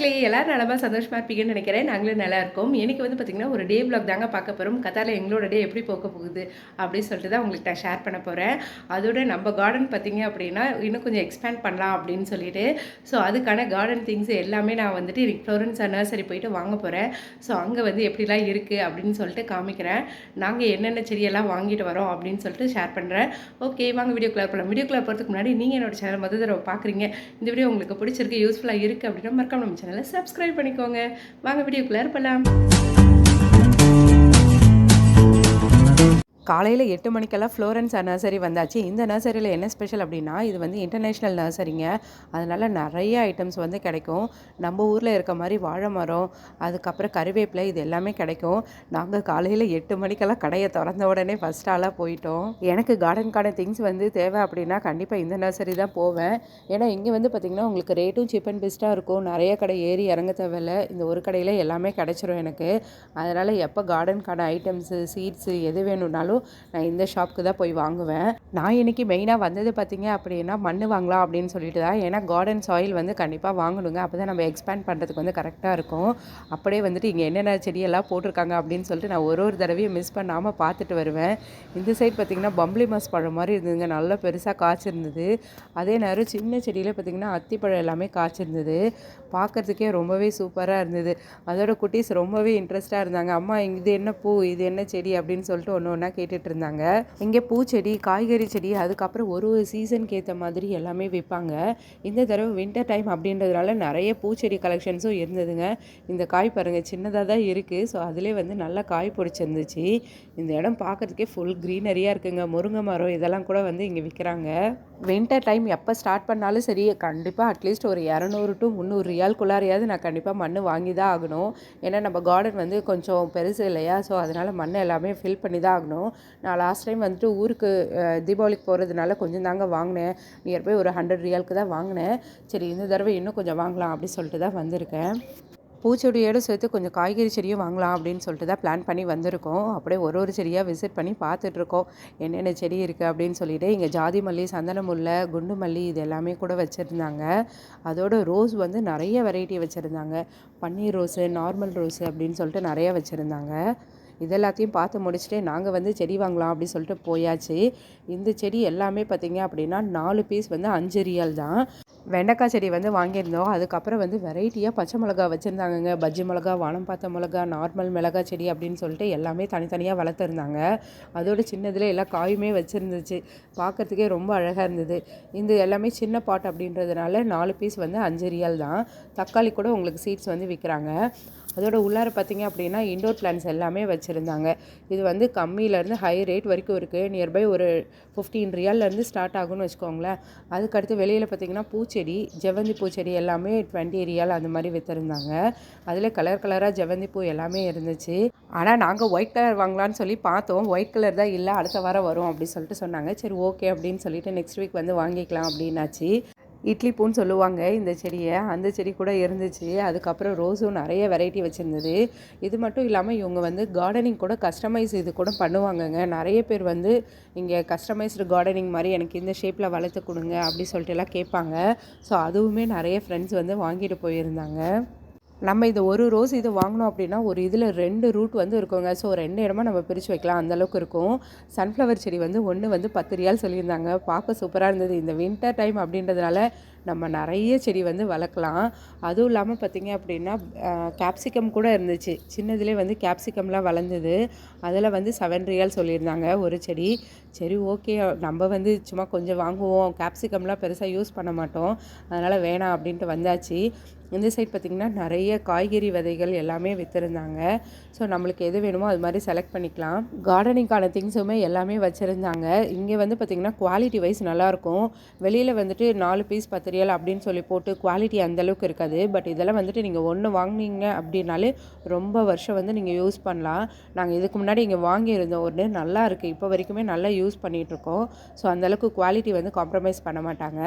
எல்லோரும் நலமாக சந்தோஷமாக இருப்பீங்கன்னு நினைக்கிறேன். நாங்களும் நல்லா இருக்கோம். எனக்கு வந்து பார்த்திங்கன்னா ஒரு டே பிளாக் தாங்க பார்க்க போகிறோம் கத்தாரில் எங்களோட டே எப்படி போக போகுது அப்படின்னு சொல்லிட்டு தான் உங்களுக்கு நான் ஷேர் பண்ண போகிறேன் அதோட நம்ம கார்டன் பார்த்தீங்க அப்படின்னா இன்னும் கொஞ்சம் எக்ஸ்பேண்ட் பண்ணலாம் அப்படின்னு சொல்லிட்டு. ஸோ அதுக்கான கார்டன் திங்ஸ் எல்லாமே நான் வந்துட்டு இன்னைக்கு ஃப்ளோரன்ஸ் நர்சரி போயிட்டு வாங்க போகிறேன் ஸோ அங்கே வந்து எப்படிலாம் இருக்குது அப்படின்னு சொல்லிட்டு காமிக்கிறேன். நாங்கள் என்னென்ன செடியெல்லாம் வாங்கிட்டு வரோம் அப்படின்னு சொல்லிட்டு ஷேர் பண்ணுறேன் ஓகே வாங்க வீடியோ கிளர் பண்ணலாம் வீடியோ கிளர் போகிறதுக்கு முன்னாடி நீங்கள் என்னோட சேனல் மொதல் தடவை பார்க்குறீங்க. இந்த வீடியோ உங்களுக்கு பிடிச்சிருக்கு யூஸ்ஃபுல்லாக இருக்குது அப்படின்னா மறக்காம நம்ம சேனல் சப்ஸ்கிரைப் பண்ணிக்கோங்க. வாங்க வீடியோக்குள்ளே இருப்பலாம் காலையில் எட்டு மணிக்கெல்லாம் ஃப்ளோரன்ஸ் நர்சரி வந்தாச்சு. இந்த நர்சரியில் என்ன ஸ்பெஷல் அப்படின்னா இது வந்து இன்டர்நேஷ்னல் நர்சரிங்க அதனால் நிறைய ஐட்டம்ஸ் வந்து கிடைக்கும். நம்ம ஊரில் இருக்க மாதிரி வாழை மரம் அதுக்கப்புறம் கருவேப்பிலை இது எல்லாமே கிடைக்கும். நாங்கள் காலையில் எட்டு மணிக்கெல்லாம் கடையை திறந்த உடனே ஃபஸ்ட் ஆளாக போயிட்டோம். எனக்கு கார்டனுக்கான திங்ஸ் வந்து தேவை அப்படின்னா கண்டிப்பாக இந்த நர்சரி தான் போவேன். ஏன்னா இங்கே வந்து பார்த்திங்கன்னா உங்களுக்கு ரேட்டும் சீப் அண்ட் பெஸ்ட்டாக இருக்கும். நிறைய கடை ஏறி இறங்க தேவையில்ல. இந்த ஒரு கடையில் எல்லாமே கிடைச்சிரும் எனக்கு. அதனால் எப்போ கார்டனுக்கான ஐட்டம்ஸு சீட்ஸு எது வேணும்னாலும் நான் இந்த ஷாப்புக்கு தான் போய் வாங்குவேன். நான் இன்னைக்கு மெயினாக வந்தது பார்த்தீங்க அப்படின்னா மண் வாங்கலாம் அப்படின்னு சொல்லிட்டு தான். ஏன்னா கார்டன் சாயில் வந்து கண்டிப்பாக வாங்கணுங்க. அப்போ தான் நம்ம எக்ஸ்பேண்ட் பண்ணுறதுக்கு வந்து கரெக்டாக இருக்கும். அப்படியே வந்துட்டு இங்கே என்னென்ன செடியெல்லாம் போட்டிருக்காங்க அப்படின்னு சொல்லிட்டு நான் ஒரு ஒரு தடவையும் மிஸ் பண்ணாமல் பார்த்துட்டு வருவேன். இந்த சைட் பார்த்திங்கன்னா பம்ப்ளி மாஸ் பழம் மாதிரி இருந்ததுங்க. நல்லா பெருசாக காய்ச்சிருந்தது. அதே நேரம் சின்ன செடியில் பார்த்திங்கன்னா அத்திப்பழம் எல்லாமே காய்ச்சிருந்தது. பார்க்குறதுக்கே ரொம்பவே சூப்பராக இருந்தது. அதோட குட்டீஸ் ரொம்பவே இன்ட்ரெஸ்ட்டாக இருந்தாங்க. அம்மா இது என்ன பூ? இது என்ன செடி? அப்படின்னு சொல்லிட்டு ஒன்று ஒன்றா கேட்டுட்டு இருந்தாங்க இங்கே பூச்செடி காய்கறி செடி அதுக்கப்புறம் ஒரு ஒரு சீசனுக்கு ஏற்ற மாதிரி எல்லாமே விற்பாங்க இந்த தடவை வின்டர் டைம் அப்படின்றதுனால நிறைய பூச்செடி கலெக்ஷன்ஸும் இருந்ததுங்க. இந்த காய் பாருங்கள் சின்னதாக தான் இருக்குது ஸோ அதிலே வந்து நல்லா காய் பிடிச்சிருந்துச்சு. இந்த இடம் பார்க்குறதுக்கே ஃபுல் க்ரீனரியாக இருக்குங்க. முருங்கை மரம் இதெல்லாம் கூட வந்து இங்கே விற்கிறாங்க வின்டர் டைம் எப்போ ஸ்டார்ட் பண்ணாலும் சரி கண்டிப்பாக அட்லீஸ்ட் ஒரு இரநூறு டு முந்நூறு ரியால்குள்ளாரையாவது நான் கண்டிப்பாக மண் வாங்கி தான் ஆகணும். ஏன்னா நம்ம கார்டன் வந்து கொஞ்சம் பெருசு இல்லையா? ஸோ அதனால் மண் எல்லாமே ஃபில் பண்ணி தான் ஆகணும். நான் லாஸ்ட் டைம் வந்துட்டு ஊருக்கு தீபாவளிக்கு போகிறதுனால கொஞ்சம் தாங்க வாங்கினேன். நியர்பை ஒரு ஹண்ட்ரட் ரியாலுக்கு தான் வாங்கினேன். சரி இந்த தடவை இன்னும் கொஞ்சம் வாங்கலாம் அப்படின்னு சொல்லிட்டு தான் வந்திருக்கேன். பூச்செடியோடு சேர்த்து கொஞ்சம் காய்கறி செடியும் வாங்கலாம் அப்படின்னு சொல்லிட்டு தான் பிளான் பண்ணி வந்திருக்கோம். அப்படியே ஒரு ஒரு செடியாக விசிட் பண்ணி பார்த்துட்ருக்கோம். என்னென்ன செடி இருக்குது அப்படின்னு சொல்லிட்டு இங்கே ஜாதி மல்லி சந்தன முல்லை குண்டு மல்லி இது எல்லாமே கூட வச்சுருந்தாங்க. அதோட ரோஸ் வந்து நிறைய வெரைட்டி வச்சுருந்தாங்க. பன்னீர் ரோஸு நார்மல் ரோஸு அப்படின்னு சொல்லிட்டு நிறைய வச்சுருந்தாங்க. இது எல்லாத்தையும் பார்த்து முடிச்சுட்டு நாங்கள் வந்து செடி வாங்கலாம் அப்படின்னு சொல்லிட்டு போயாச்சு. இந்த செடி எல்லாமே பார்த்தீங்க அப்படின்னா நாலு பீஸ் வந்து அஞ்சு ரியல் தான். வெண்டைக்காய் செடி வந்து வாங்கியிருந்தோம். அதுக்கப்புறம் வந்து வெரைட்டியாக பச்சை மிளகா வச்சுருந்தாங்கங்க. பஜ்ஜி மிளகா வானம் பார்த்த மிளகா நார்மல் மிளகா செடி அப்படின்னு சொல்லிட்டு எல்லாமே தனித்தனியாக வளர்த்துருந்தாங்க. அதோட சின்னதில் எல்லா காயுமே வச்சுருந்துச்சு. பார்க்குறதுக்கே ரொம்ப அழகாக இருந்தது. இந்த எல்லாமே சின்ன பாட் அப்படின்றதுனால நாலு பீஸ் வந்து அஞ்சு ரியல் தான். தக்காளி கூட உங்களுக்கு சீட்ஸ் வந்து விற்கிறாங்க அதோட உள்ளார பார்த்தீங்க அப்படின்னா இண்டோர் பிளான்ஸ் எல்லாமே வச்சுருந்தாங்க. இது வந்து கம்மியிலேருந்து ஹை ரேட் வரைக்கும் இருக்குது நியர்பை ஒரு ஃபிஃப்டீன் ரியால்லேருந்து ஸ்டார்ட் ஆகும்னு வச்சுக்கோங்களேன். அதுக்கடுத்து வெளியில் பார்த்தீங்கன்னா பூச்செடி ஜெவந்தி பூச்செடி எல்லாமே டுவெண்ட்டி ரியால் அந்த மாதிரி விற்றுருந்தாங்க அதில் கலர் கலராக ஜெவந்தி பூ எல்லாமே இருந்துச்சு. ஆனால் நாங்கள் ஒயிட் கலர் வாங்கலாம்னு சொல்லி பார்த்தோம். ஒயிட் கலர் தான் இல்லை அடுத்த வாரம் வரும் அப்படின்னு சொல்லிட்டு சொன்னாங்க. சரி ஓகே அப்படின்னு சொல்லிட்டு நெக்ஸ்ட் வீக் வந்து வாங்கிக்கலாம் அப்படின்னாச்சு. இட்லி பூன்னு சொல்லுவாங்க இந்த செடியை. அந்த செடி கூட இருந்துச்சு. அதுக்கப்புறம் ரோஸும் நிறைய வெரைட்டி வச்சுருந்தது. இது மட்டும் இல்லாமல் இவங்க வந்து கார்டனிங் கூட கஸ்டமைஸ் இது கூட பண்ணுவாங்கங்க. நிறைய பேர் வந்து இங்கே கஸ்டமைஸ்டு கார்டனிங் மாதிரி எனக்கு இந்த ஷேப்பில் வளர்த்து கொடுங்க அப்படி சொல்லிட்டு எல்லாம் கேட்பாங்க. ஸோ அதுவுமே நிறைய ஃப்ரெண்ட்ஸ் வந்து வாங்கிட்டு போயிருந்தாங்க. நம்ம இது ஒரு ரோஸ் இது வாங்கினோம் அப்படின்னா ஒரு இதில் ரெண்டு ரூட் வந்து இருக்குங்க. ஸோ ரெண்டு இடமா நம்ம பிரித்து வைக்கலாம். அந்த அளவுக்கு இருக்கும். சன்ஃப்ளவர் செடி வந்து ஒன்று வந்து பத்து ரியால் சொல்லியிருந்தாங்க. பார்க்க சூப்பராக இருந்தது. இந்த வின்டர் டைம் அப்படின்றதுனால நம்ம நிறைய செடி வந்து வளர்க்கலாம். அதுவும் இல்லாமல் பார்த்திங்க அப்படின்னா கேப்சிகம் கூட இருந்துச்சு. சின்னதுலேயே வந்து கேப்சிகம்லாம் வளர்ந்தது. அதில் வந்து செவன் ரியால் சொல்லியிருந்தாங்க ஒரு செடி. சரி ஓகே நம்ம வந்து சும்மா கொஞ்சம் வாங்குவோம். கேப்சிகம்லாம் பெருசாக யூஸ் பண்ண மாட்டோம். அதனால் வேணாம் அப்படின்ட்டு வந்தாச்சு. இந்த சைட் பார்த்திங்கன்னா நிறைய காய்கறி விதைகள் எல்லாமே விற்றுருந்தாங்க ஸோ நம்மளுக்கு எது வேணுமோ அது மாதிரி செலக்ட் பண்ணிக்கலாம். கார்டனிங்கான திங்ஸுமே எல்லாமே வச்சுருந்தாங்க. இங்கே வந்து பார்த்திங்கன்னா குவாலிட்டி வைஸ் நல்லாயிருக்கும் வெளியில் வந்துட்டு நாலு பீஸ் பத்து ரியல் அப்படின்னு சொல்லி போட்டு குவாலிட்டி அந்தளவுக்கு இருக்காது. பட் இதெல்லாம் வந்துட்டு நீங்கள் ஒன்று வாங்குனீங்க அப்படின்னாலே ரொம்ப வருஷம் வந்து நீங்கள் யூஸ் பண்ணலாம். நாங்கள் இதுக்கு முன்னாடி இங்கே வாங்கியிருந்தோம் ஒன்று நல்லா இருக்குது இப்போ வரைக்குமே நல்லா யூஸ் பண்ணிகிட்ருக்கோம் ஸோ அந்தளவுக்கு குவாலிட்டி வந்து காம்ப்ரமைஸ் பண்ண மாட்டாங்க.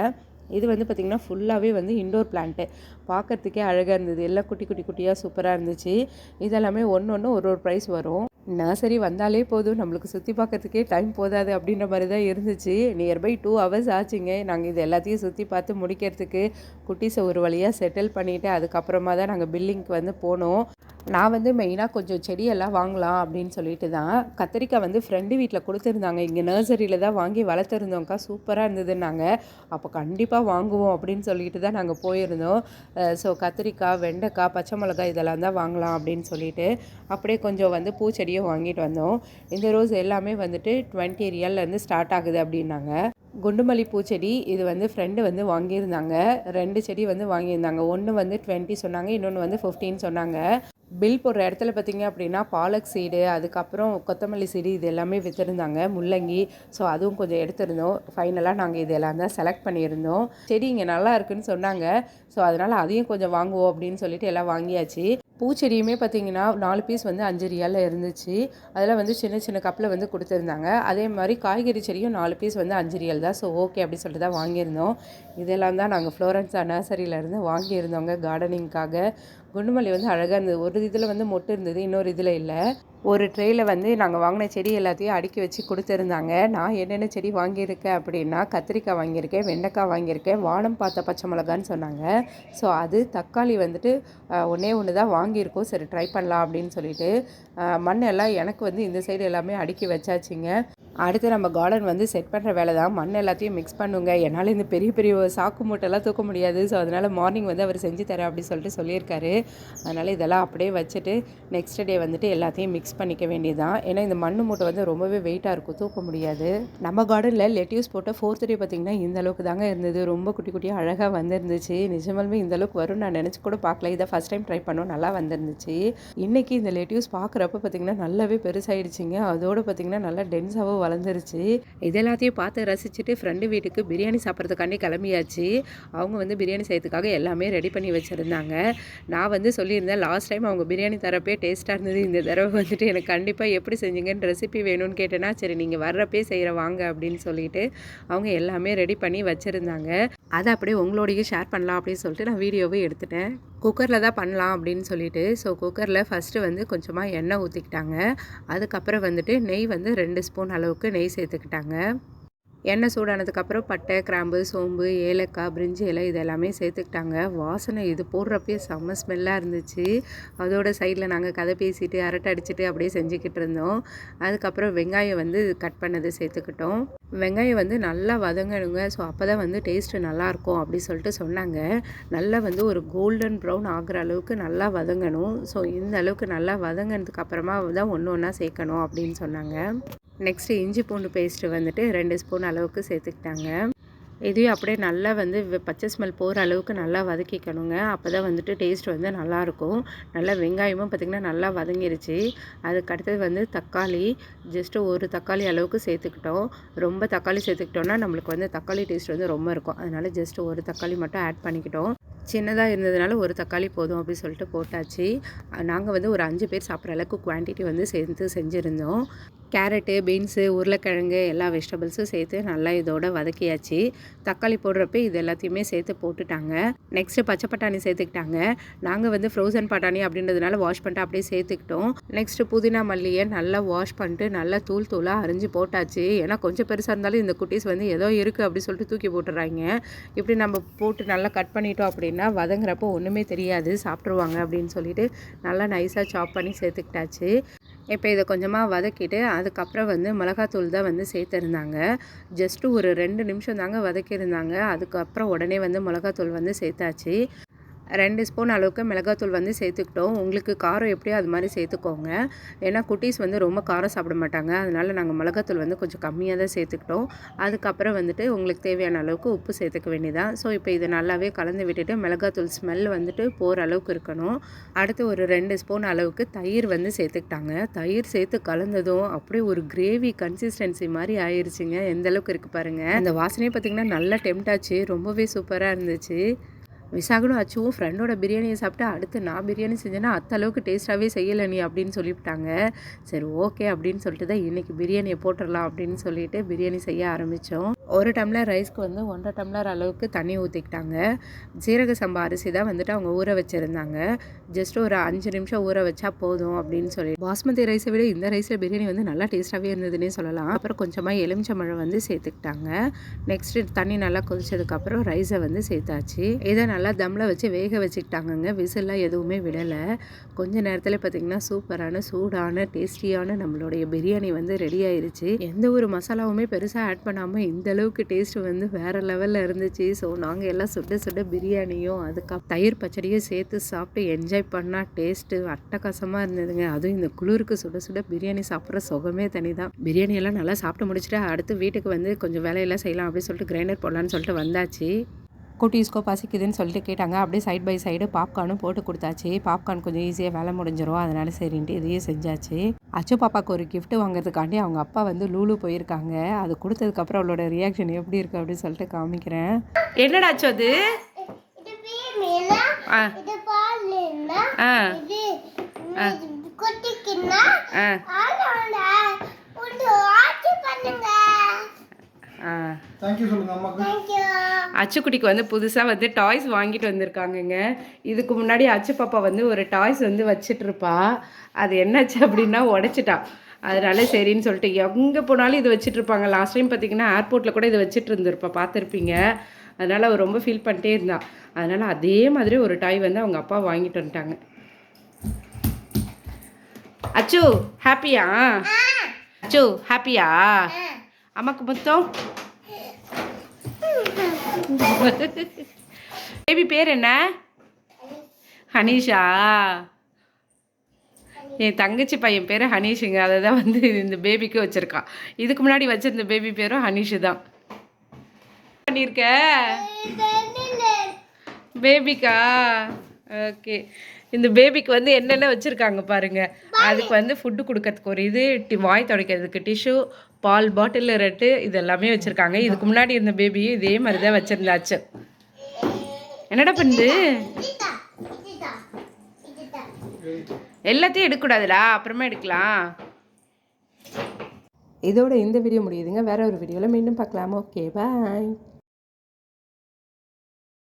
இது வந்து பார்த்திங்கன்னா ஃபுல்லாகவே வந்து இண்டோர் பிளான்ட்டு பார்க்கறதுக்கே அழகாக இருந்தது. எல்லாம் குட்டி குட்டி குட்டியாக சூப்பராக இருந்துச்சு. இதெல்லாமே ஒன்று ஒன்று ஒரு ஒரு ப்ரைஸ் வரும். நர்சரி வந்தாலே போதும். நம்மளுக்கு சுற்றி பார்க்கறதுக்கே டைம் போதாது அப்படின்ற மாதிரி தான் இருந்துச்சு. நியர்பை டூ ஹவர்ஸ் ஆச்சுங்க. நாங்கள் இது எல்லாத்தையும் சுற்றி பார்த்து முடிக்கிறதுக்கு குட்டீஸை ஒரு வழியாக செட்டில் பண்ணிவிட்டு அதுக்கப்புறமா தான் நாங்கள் பில்லிங்க்கு வந்து போனோம். நான் வந்து மெயினாக கொஞ்சம் செடியெல்லாம் வாங்கலாம் அப்படின்னு சொல்லிட்டு தான் கத்திரிக்காய் வந்து ஃப்ரெண்டு வீட்டில் கொடுத்துருந்தாங்க. இங்கே நர்சரியில் தான் வாங்கி வளர்த்துருந்தோங்க்கா சூப்பராக இருந்ததுன்னாங்க. அப்போ கண்டிப்பாக வாங்குவோம் அப்படின்னு சொல்லிட்டு தான் நாங்கள் போயிருந்தோம். ஸோ கத்திரிக்காய் வெண்டைக்காய் பச்சை மிளகாய் இதெல்லாம் தான் வாங்கலாம் அப்படின்னு சொல்லிட்டு அப்படியே கொஞ்சம் வந்து பூச்செடி பூச்செடியும் வாங்கிட்டு வந்தோம். இந்த ரோஸ் எல்லாமே வந்துட்டு டுவெண்ட்டி ரியல்லேருந்து ஸ்டார்ட் ஆகுது அப்படின்னாங்க. குண்டுமல்லி பூச்செடி இது வந்து ஃப்ரெண்டு வந்து வாங்கியிருந்தாங்க. ரெண்டு செடி வந்து வாங்கியிருந்தாங்க. ஒன்று வந்து டுவெண்ட்டி சொன்னாங்க இன்னொன்று வந்து ஃபிஃப்டீன் சொன்னாங்க. பில் போடுற இடத்துல பார்த்தீங்க அப்படின்னா பாலக் சீடு அதுக்கப்புறம் கொத்தமல்லி சீடு இது எல்லாமே விற்றுருந்தாங்க முள்ளங்கி ஸோ அதுவும் கொஞ்சம் எடுத்திருந்தோம். ஃபைனலாக நாங்கள் இதெல்லாம் தான் செலக்ட் பண்ணியிருந்தோம். செடி இங்கே நல்லா இருக்குன்னு சொன்னாங்க. ஸோ அதனால் அதையும் கொஞ்சம் வாங்குவோம் அப்படின்னு சொல்லிட்டு எல்லாம் வாங்கியாச்சு. பூச்செடியுமே பார்த்திங்கன்னா நாலு பீஸ் வந்து அஞ்சு ரியாலில் இருந்துச்சு. அதில் வந்து சின்ன சின்ன கப்பில் வந்து கொடுத்துருந்தாங்க. அதே மாதிரி காய்கறி செடியும் நாலு பீஸ் வந்து அஞ்சு ரியல் தான். ஸோ ஓகே அப்படி சொல்லிட்டு தான் வாங்கியிருந்தோம். இதெல்லாம் தான் நாங்கள் ஃப்ளோரன்ஸா நர்சரியிலேருந்து வாங்கியிருந்தோங்க கார்டனிங்க்காக குண்டுமல்லி வந்து அழகாக இருந்தது. ஒரு இதில் வந்து மொட்டு இருந்தது இன்னொரு இதில் இல்லை. ஒரு ட்ரெயில வந்து நாங்கள் வாங்கின செடி எல்லாத்தையும் அடுக்கி வச்சு கொடுத்துருந்தாங்க. நான் என்னென்ன செடி வாங்கியிருக்கேன் அப்படின்னா கத்திரிக்காய் வாங்கியிருக்கேன் வெண்டைக்காய் வாங்கியிருக்கேன் வானம் பார்த்த பச்சை மிளகான்னு சொன்னாங்க. ஸோ அது தக்காளி வந்துட்டு ஒன்றே ஒன்று தான் வாங்கியிருக்கோம். சரி ட்ரை பண்ணலாம் அப்படின்னு சொல்லிட்டு மண்ணெல்லாம் எனக்கு வந்து இந்த சைடு எல்லாமே அடுக்கி வச்சாச்சுங்க. அடுத்து நம்ம கார்டன் வந்து செட் பண்ணுற வேலை தான் மண் எல்லாத்தையும் மிக்ஸ் பண்ணுங்க. என்னால் இந்த பெரிய பெரிய சாக்கு மூட்டைலாம் தூக்க முடியாது. ஸோ அதனால் மார்னிங் வந்து அவர் செஞ்சு தரேன் அப்படி சொல்லிட்டு சொல்லியிருக்காரு. அதனால் இதெல்லாம் அப்படியே வச்சுட்டு நெக்ஸ்ட் டே வந்துட்டு எல்லாத்தையும் மிக்ஸ் பண்ணிக்க வேண்டியதுதான். ஏன்னா இந்த மண் மூட்டை வந்து ரொம்பவே வெயிட்டாக இருக்கும். தூக்க முடியாது. நம்ம கார்டனில் லெட்யூஸ் போட்ட ஃபோர்த் டே பார்த்திங்கன்னா இந்த அளவுக்கு தாங்க இருந்தது. ரொம்ப குட்டி குட்டியாக அழகாக வந்துருந்துச்சு. நிஜமாலுமே இந்த அளவுக்கு வரும். நான் நினச்சி கூட பார்க்கல. இதை ஃபஸ்ட் டைம் ட்ரை பண்ணோம். நல்லா வந்திருந்துச்சு. இன்றைக்கி இந்த லெட்யூஸ் பார்க்குறப்ப பார்த்திங்கன்னா நல்லாவே பெருசாகிடுச்சிங்க அதோடு பார்த்திங்கன்னா நல்லா டென்ஸாகவும் வளர்ந்துருச்சு. இது எல்லாத்தையும் பார்த்து ரசிச்சுட்டு ஃப்ரெண்டு வீட்டுக்கு பிரியாணி சாப்பிட்றதுக்காண்டி கிளம்பியாச்சு. அவங்க வந்து பிரியாணி செய்யறதுக்காக எல்லாமே ரெடி பண்ணி வச்சுருந்தாங்க. நான் வந்து சொல்லியிருந்தேன் லாஸ்ட் டைம் அவங்க பிரியாணி தரப்பே டேஸ்ட்டாக இருந்தது. இந்த தடவை வந்துட்டு எனக்கு கண்டிப்பாக எப்படி செஞ்சீங்கன்னு ரெசிபி வேணும்னு கேட்டேன்னா சரி நீங்கள் வர்றப்பே செய்கிற வாங்க அப்படின்னு சொல்லிட்டு அவங்க எல்லாமே ரெடி பண்ணி வச்சுருந்தாங்க. அதை அப்படியே உங்களோடையும் ஷேர் பண்ணலாம் அப்படின்னு சொல்லிட்டு நான் வீடியோவை எடுத்துட்டேன். குக்கரில் தான் பண்ணலாம் அப்படின்னு சொல்லிட்டு ஸோ குக்கரில் ஃபஸ்ட்டு வந்து கொஞ்சமாக எண்ணெய் ஊற்றிக்கிட்டாங்க அதுக்கப்புறம் வந்துட்டு நெய் வந்து ரெண்டு ஸ்பூன் அளவுக்கு நெய் சேர்த்துக்கிட்டாங்க. எண்ணெய் சூடானதுக்கப்புறம் பட்டை கிராம்பு சோம்பு ஏலக்காய் பிரிஞ்சி இலை இது எல்லாமே சேர்த்துக்கிட்டாங்க. வாசனை இது போடுறப்பயே செம்ம ஸ்மெல்லாக இருந்துச்சு. அதோட சைடில் நாங்கள் கதை பேசிட்டு அரட்டை அடிச்சுட்டு அப்படியே செஞ்சுக்கிட்டு இருந்தோம். அதுக்கப்புறம் வெங்காயம் வந்து கட் பண்ணது சேர்த்துக்கிட்டோம். வெங்காயம் வந்து நல்லா வதங்கணுங்க. ஸோ அப்போ தான் வந்து டேஸ்ட்டு நல்லாயிருக்கும் அப்படி சொல்லிட்டு சொன்னாங்க. நல்லா வந்து ஒரு கோல்டன் ப்ரௌன் ஆகிற அளவுக்கு நல்லா வதங்கணும். ஸோ இந்த அளவுக்கு நல்லா வதங்கினதுக்கு அப்புறமா தான் ஒன்று ஒன்றா சேர்க்கணும் அப்படின்னு சொன்னாங்க. நெக்ஸ்ட்டு இஞ்சி பூண்டு பேஸ்ட்டு வந்துட்டு ரெண்டு ஸ்பூன் அளவுக்கு சேர்த்துக்கிட்டாங்க. இதையும் அப்படியே நல்லா வந்து பச்சை ஸ்மெல் போகிற அளவுக்கு நல்லா வதக்கிக்கணுங்க. அப்போ தான் வந்துட்டு டேஸ்ட் வந்து நல்லாயிருக்கும். நல்லா வெங்காயமும் பார்த்திங்கன்னா நல்லா வதங்கிருச்சு. அதுக்கு அடுத்தது வந்து தக்காளி. ஜஸ்ட்டு ஒரு தக்காளி அளவுக்கு சேர்த்துக்கிட்டோம். ரொம்ப தக்காளி சேர்த்துக்கிட்டோம்னா நம்மளுக்கு வந்து தக்காளி டேஸ்ட் வந்து ரொம்ப இருக்கும். அதனால் ஜஸ்ட்டு ஒரு தக்காளி மட்டும் ஆட் பண்ணிக்கிட்டோம். சின்னதாக இருந்ததுனால ஒரு தக்காளி போதும் அப்படின்னு சொல்லிட்டு போட்டாச்சு. நாங்கள் வந்து ஒரு அஞ்சு பேர் சாப்பிட்ற அளவுக்கு குவான்டிட்டி வந்து சேர்த்து செஞ்சுருந்தோம். கேரட்டு பீன்ஸு உருளைக்கிழங்கு எல்லா வெஜிடபிள்ஸும் சேர்த்து நல்லா இதோட வதக்கியாச்சு. தக்காளி போடுறப்ப இது எல்லாத்தையுமே சேர்த்து போட்டுட்டாங்க. நெக்ஸ்ட்டு பச்சை பட்டாணி சேர்த்துக்கிட்டாங்க. நாங்கள் வந்து ஃப்ரோசன் பட்டாணி அப்படின்றதுனால வாஷ் பண்ணிட்டு அப்படியே சேர்த்துக்கிட்டோம். நெக்ஸ்ட்டு புதினா மல்லியை நல்லா வாஷ் பண்ணிட்டு நல்லா தூள் தூளாக அரிஞ்சு போட்டாச்சு. ஏன்னா கொஞ்சம் பெருசாக இருந்தாலும் இந்த குட்டீஸ் வந்து ஏதோ இருக்குது அப்படி சொல்லிட்டு தூக்கி போட்டுறாங்க. இப்படி நம்ம போட்டு நல்லா கட் பண்ணிட்டோம் அப்படின்னா வதங்குறப்போ ஒன்றுமே தெரியாது. சாப்பிட்ருவாங்க அப்படின்னு சொல்லிட்டு நல்லா நைஸாக சாப் பண்ணி சேர்த்துக்கிட்டாச்சு. இப்போ இதை கொஞ்சமாக வதக்கிட்டு அதுக்கப்புறம் வந்து மிளகாத்தூள் தான் வந்து சேர்த்துருந்தாங்க. ஜஸ்ட்டு ஒரு ரெண்டு நிமிஷம் தாங்க வதக்கியிருந்தாங்க. அதுக்கப்புறம் உடனே வந்து மிளகாத்தூள் வந்து சேர்த்தாச்சு. ரெண்டு ஸ்பூன் அளவுக்கு மிளகாத்தூள் வந்து சேர்த்துக்கிட்டோம். உங்களுக்கு காரம் எப்படியோ அது மாதிரி சேர்த்துக்கோங்க. ஏன்னா குட்டீஸ் வந்து ரொம்ப காரம் சாப்பிட மாட்டாங்க. அதனால நாங்கள் மிளகாத்தூள் வந்து கொஞ்சம் கம்மியாக தான் சேர்த்துக்கிட்டோம். அதுக்கப்புறம் வந்துட்டு உங்களுக்கு தேவையான அளவுக்கு உப்பு சேர்த்துக்க வேண்டியதான் ஸோ இப்போ இதை நல்லாவே கலந்து விட்டுட்டு மிளகாத்தூள் ஸ்மெல் வந்துட்டு போகிற அளவுக்கு இருக்கணும். அடுத்து ஒரு ரெண்டு ஸ்பூன் அளவுக்கு தயிர் வந்து சேர்த்துக்கிட்டாங்க. தயிர் சேர்த்து கலந்ததும் அப்படியே ஒரு கிரேவி கன்சிஸ்டன்சி மாதிரி ஆயிடுச்சுங்க எந்த அளவுக்கு இருக்குது பாருங்கள் அந்த வாசனையை பார்த்திங்கன்னா நல்லா டெம்ட் ஆச்சு. ரொம்பவே சூப்பராக இருந்துச்சு. விசாகனும் அச்சுவும் ஃப்ரெண்டோட பிரியாணியை சாப்பிட்டு அடுத்து நான் பிரியாணி செஞ்சேன்னா அத்தளவுக்கு டேஸ்ட்டாகவே செய்யலை நீ அப்படின்னு சொல்லிவிட்டாங்க. சரி ஓகே அப்படின்னு சொல்லிட்டு தான் இன்றைக்கி பிரியாணியை போட்டுடலாம் அப்படின்னு சொல்லிட்டு பிரியாணி செய்ய ஆரம்பித்தோம் ஒரு டம்ளர் ரைஸ்க்கு வந்து ஒன்றரை டம்ளர் அளவுக்கு தண்ணி ஊற்றிக்கிட்டாங்க ஜீரக சம்பா அரிசி தான் வந்துட்டு அவங்க ஊற வச்சுருந்தாங்க. ஜஸ்ட் ஒரு அஞ்சு நிமிஷம் ஊற வச்சா போதும் அப்படின்னு சொல்லி. பாஸ்மதி ரைஸை விட இந்த ரைஸில் பிரியாணி வந்து நல்லா டேஸ்ட்டாகவே இருந்ததுன்னே சொல்லலாம். அப்புறம் கொஞ்சமாக எலுமிச்சம்பழம் வந்து சேர்த்துக்கிட்டாங்க. நெக்ஸ்ட்டு தண்ணி நல்லா கொதிச்சதுக்கப்புறம் ரைஸை வந்து சேர்த்தாச்சு. இதை நல்லா தம்மில் வச்சு வேக வச்சுக்கிட்டாங்கங்க. விசில்லாம் எதுவுமே விடலை. கொஞ்ச நேரத்தில் பார்த்திங்கன்னா சூப்பரான சூடான டேஸ்டியான நம்மளுடைய பிரியாணி வந்து ரெடி ஆயிடுச்சு எந்த ஒரு மசாலாவுமே பெருசாக ஆட் பண்ணாமல் இந்த அளவுக்கு டேஸ்ட் வந்து வேறு லெவலில் இருந்துச்சு. ஸோ நாங்கள் எல்லாம் சுட சுட பிரியாணியும் அதுக்கு தயிர் பச்சடியும் சேர்த்து சாப்பிட்டு என்ஜாய் பண்ணால் டேஸ்ட்டு அட்டகாசமாக இருந்ததுங்க. அதுவும் இந்த குளிருக்கு சுட சுட பிரியாணி சாப்பிட்ற சுகமே தனி தான் பிரியாணி எல்லாம் நல்லா சாப்பிட்டு முடிச்சுட்டு அடுத்து வீட்டுக்கு வந்து கொஞ்சம் வேலையெல்லாம் செய்யலாம் அப்படின்னு சொல்லிட்டு கிரைண்டர் போடலான்னு சொல்லிட்டு வந்தாச்சு. குட்டீஸ்க்கோ பசிக்குதுன்னு சொல்லிட்டு கேட்டாங்க. அப்படியே சைட் பை சைடு பாப்கார்னும் போட்டு கொடுத்தாச்சு. பாப்கார்ன் கொஞ்சம் ஈஸியாக வேலை முடிஞ்சிரும். அதனால சரின்ட்டு இதையும் செஞ்சாச்சு. அச்சு பாப்பாவுக்கு ஒரு gift வாங்குறதுக்காண்டி அவங்க அப்பா வந்து லூலு போயிருக்காங்க. அது கொடுத்ததுக்கப்புறம் அவளோட ரியாக்ஷன் எப்படி இருக்கு அப்படின்னு சொல்லிட்டு காமிக்கிறேன். என்னடா அச்சு அது? மீனா ஆ. தேங்க்யூ சொல்லுங்க அம்மாக்கு அச்சுக்குட்டிக்கு வந்து புதுசாக வந்து டாய்ஸ் வாங்கிட்டு வந்திருக்காங்கங்க. இதுக்கு முன்னாடி அச்சு பாப்பா வந்து ஒரு டாய்ஸ் வந்து வச்சிட்டு இருப்பா அது என்னாச்சு அப்படின்னா உடைச்சிட்டா. அதனால சரின்னு சொல்லிட்டு எங்கே போனாலும் இது வச்சுட்டு இருப்பாங்க லாஸ்ட் டைம் பார்த்தீங்கன்னா ஏர்போர்ட்டில் கூட இதை வச்சுட்டு இருந்திருப்பா பார்த்துருப்பீங்க அதனால் அவள் ரொம்ப ஃபீல் பண்ணிட்டே இருந்தா. அதனால் அதே மாதிரி ஒரு டாய் வந்து அவங்க அப்பா வாங்கிட்டு வந்துட்டாங்க. அச்சு ஹாப்பியா அச்சு ஹாப்பியா அம்மாக்கு மொத்தம் பேபி பேர் என்ன? ஹனீஷா. என் தங்கச்சி பையன் பேர் ஹனீஷுங்க. அதை தான் வந்து இந்த பேபிக்கு வச்சுருக்கான் இதுக்கு முன்னாடி வச்சிருந்த பேபி பேரும் ஹனீஷு தான். பண்ணியிருக்க? பேபிக்கா? ஓகே. இந்த பேபிக்கு வந்து என்னென்ன வச்சுருக்காங்க பாருங்க. அதுக்கு வந்து ஃபுட்டு கொடுக்கறதுக்கு ஒரு இது டி வாய் துடைக்கிறதுக்கு டிஷ்யூ பால் பாட்டில் ரெட்டு இது எல்லாமே வச்சுருக்காங்க. இதுக்கு முன்னாடி இருந்த பேபியும் இதே மாதிரி தான் வச்சுருந்தாச்சு. என்னடா பண்ணுது எல்லாத்தையும் எடுக்கக்கூடாதுடா அப்புறமா எடுக்கலாம். இதோட இந்த வீடியோ முடியுதுங்க. வேற ஒரு வீடியோவில் மீண்டும் பார்க்கலாம். Okay bye